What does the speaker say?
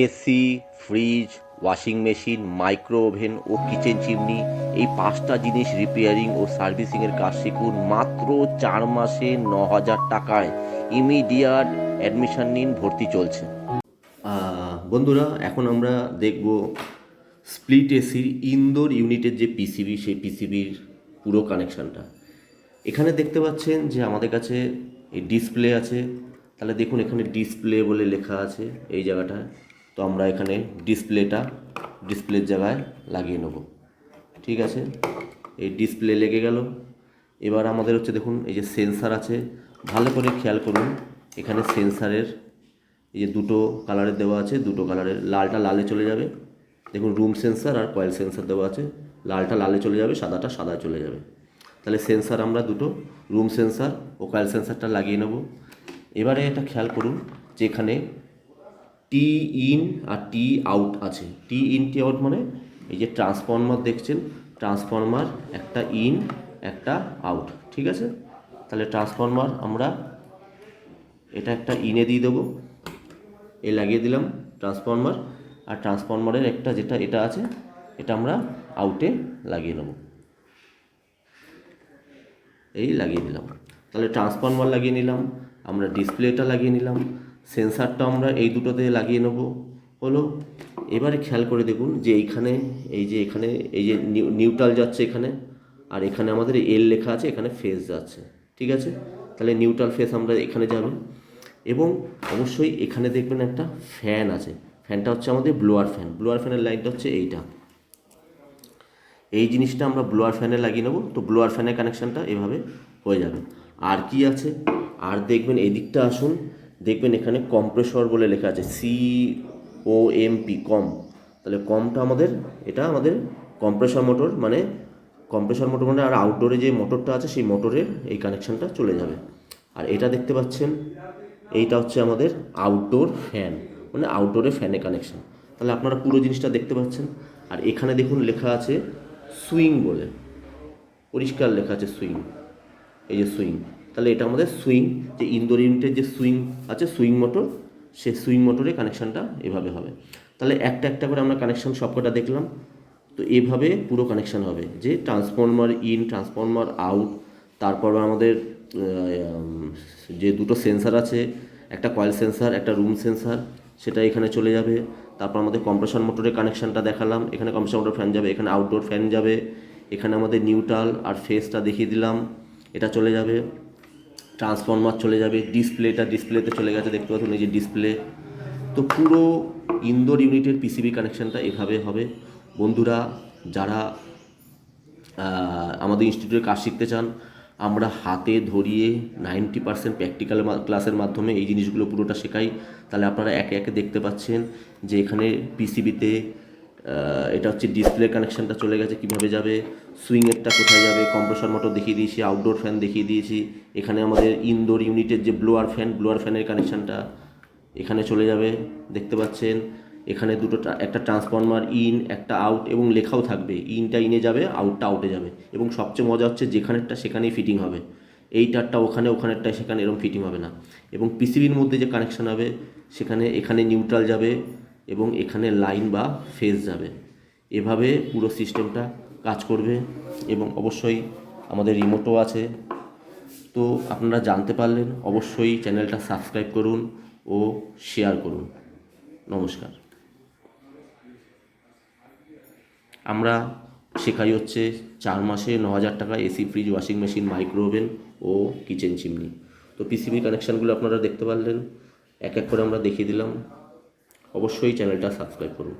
AC, fridge, washing machine micro oven ও kitchen chimney, এই পাঁচটা জিনিস রিপেয়ারিং ও সার্ভিসিংয়ের কাজ শিখুন মাত্র চার মাসে ন হাজার টাকায়। ইমিডিয়াট অ্যাডমিশন নিন, ভর্তি চলছে। বন্ধুরা, এখন আমরা দেখব স্প্লিট এসির ইনডোর ইউনিটের যে পিসিবি, সেই পিসিবির পুরো কানেকশানটা। এখানে দেখতে পাচ্ছেন যে আমাদের কাছে এই ডিসপ্লে আছে। তাহলে দেখুন, এখানে ডিসপ্লে বলে লেখা আছে এই জায়গাটায়। তো আমরা এখানে ডিসপ্লেটা, ডিসপ্লের জায়গায় লাগিয়ে নেব। ঠিক আছে? এই ডিসপ্লে লেগে গেল। এবার আমাদের হচ্ছে দেখুন, এই যে সেন্সার আছে, ভালো করে খেয়াল করুন। এখানে সেন্সারের এই যে দুটো কালারের দেওয়া আছে, দুটো কালারের, লালটা লালে চলে যাবে। দেখুন, রুম সেন্সার আর কয়েল সেন্সার দেওয়া আছে। লালটা লালে চলে যাবে, সাদাটা সাদা চলে যাবে। তাহলে সেন্সার আমরা দুটো, রুম সেন্সার ও কয়েল সেন্সারটা লাগিয়ে নেব। এবারে এটা খেয়াল করুন যে এখানে টি ইন আর টি আউট আছে। টি ইন টি আউট মানে এই যে ট্রান্সফর্মার দেখছেন ট্রান্সফর্মার একটা ইন একটা আউট ঠিক আছে? তাহলে ট্রান্সফর্মার আমরা এটা একটা ইনে দিয়ে দেবো। এ লাগিয়ে দিলাম ট্রান্সফর্মার আর ট্রান্সফর্মারের একটা যেটা এটা আছে, এটা আমরা আউটে লাগিয়ে নেব। এই লাগিয়ে দিলাম। তাহলে ট্রান্সফর্মার লাগিয়ে নিলাম, আমরা ডিসপ্লেটা লাগিয়ে নিলাম। সেন্সারটা আমরা এই দুটোতে লাগিয়ে নেব। হলো, এবারে খেয়াল করে দেখুন যে এইখানে, এই যে এখানে, এই যে নিউট্রাল যাচ্ছে এখানে, আর এখানে আমাদের এল লেখা আছে, এখানে ফেস যাচ্ছে, ঠিক আছে? তাহলে নিউট্রাল ফেস আমরা এখানে যাবে। এবং অবশ্যই এখানে দেখবেন একটা ফ্যান আছে, ফ্যানটা হচ্ছে আমাদের ব্লোয়ার ফ্যান, ব্লোয়ার ফ্যানের লাইনটা হচ্ছে এইটা। এই জিনিসটা আমরা ব্লোয়ার ফ্যানে লাগিয়ে নেব, তো ব্লোয়ার ফ্যানের কানেকশানটা এভাবে হয়ে যাবে। আর কি আছে? আর দেখবেন এদিকটা আসুন দেখবেন এখানে কম্প্রেসর বলে লেখা আছে সি ও এম পি কম তাহলে কমটা আমাদের, এটা আমাদের কম্প্রেসর মোটর মানে কম্প্রেসর মোটর মানে আর আউটডোরে যে মোটরটা আছে, সেই মোটরের এই কানেকশানটা চলে যাবে। আর এটা দেখতে পাচ্ছেন, এইটা হচ্ছে আমাদের আউটডোর ফ্যান মানে আউটডোরে ফ্যানে কানেকশান তাহলে আপনারা পুরো জিনিসটা দেখতে পাচ্ছেন। আর এখানে দেখুন লেখা আছে সুইং বলে। পরিষ্কার লেখা আছে সুইং এই যে সুইং তাহলে এটা আমাদের সুইং যে ইনডোর ইউনিটের যে সুইং আছে সুইং মোটর সে সুইং মোটরে কানেকশানটা এভাবে হবে। তাহলে একটা একটা করে আমরা কানেকশান সবকটা দেখলাম, তো এভাবে পুরো কানেকশান হবে। যে ট্রান্সফর্মার ইন ট্রান্সফর্মার আউট তারপর আমাদের যে দুটো সেন্সার আছে, একটা কয়েল সেন্সার একটা রুম সেন্সার সেটা এখানে চলে যাবে। তারপর আমাদের কম্প্রেশন মোটরের কানেকশানটা দেখালাম, এখানে কম্প্রেশন মোটর ফ্যান যাবে, এখানে আউটডোর ফ্যান যাবে, এখানে আমাদের নিউট্রাল আর ফেসটা দেখিয়ে দিলাম, এটা চলে যাবে। ট্রান্সফর্মার চলে যাবে ডিসপ্লেটা ডিসপ্লেতে চলে গেছে, দেখতে পাচ্ছেন এই যে ডিসপ্লে তো পুরো ইনডোর ইউনিটের পিসিবি কানেকশানটা এভাবে হবে। বন্ধুরা, যারা আমাদের ইনস্টিটিউটে কাজ শিখতে চান, আমরা হাতে ধরিয়ে নাইনটি পার্সেন্ট প্র্যাকটিক্যাল ক্লাসের মাধ্যমে এই জিনিসগুলো পুরোটা শেখাই। তাহলে আপনারা একে একে দেখতে পাচ্ছেন যে এখানে পিসিবিতে এটা হচ্ছে ডিসপ্লে কানেকশানটা চলে গেছে, কীভাবে যাবে। সুইংয়েরটা কোথায় যাবে? কম্প্রেসর মোটর দেখিয়ে দিয়েছি আউটডোর ফ্যান দেখিয়ে দিয়েছি। এখানে আমাদের ইনডোর ইউনিটের যে ব্লোয়ার ফ্যান ব্লোয়ার ফ্যানের কানেকশানটা এখানে চলে যাবে, দেখতে পাচ্ছেন? এখানে দুটো একটা ট্রান্সফর্মার ইন একটা আউট এবং লেখাও থাকবে। ইনটা ইনে যাবে আউটটা আউটে যাবে। এবং সবচেয়ে মজা হচ্ছে যেখানেরটা সেখানেই ফিটিং হবে। এই এইটারটা ওখানে ওখানেরটা সেখানে এরকম ফিটিং হবে না। এবং পিসিবির মধ্যে যে কানেকশান হবে, সেখানে, এখানে নিউট্রাল যাবে এবং এখানে লাইন বা ফেজ যাবে। এভাবে পুরো সিস্টেমটা কাজ করবে এবং অবশ্যই আমাদের রিমোটও আছে। তো আপনারা জানতে পারলেন, অবশ্যই চ্যানেলটা সাবস্ক্রাইব করুন ও শেয়ার করুন। নমস্কার। আমরা শেখাই হচ্ছে চার মাসে ন হাজার টাকা AC, fridge, washing machine micro oven ও কিচেন চিমনি। তো পিসিবি কানেকশানগুলো আপনারা দেখতে পারলেন, এক এক করে আমরা দেখিয়ে দিলাম। অবশ্যই চ্যানেলটা সাবস্ক্রাইব করুন।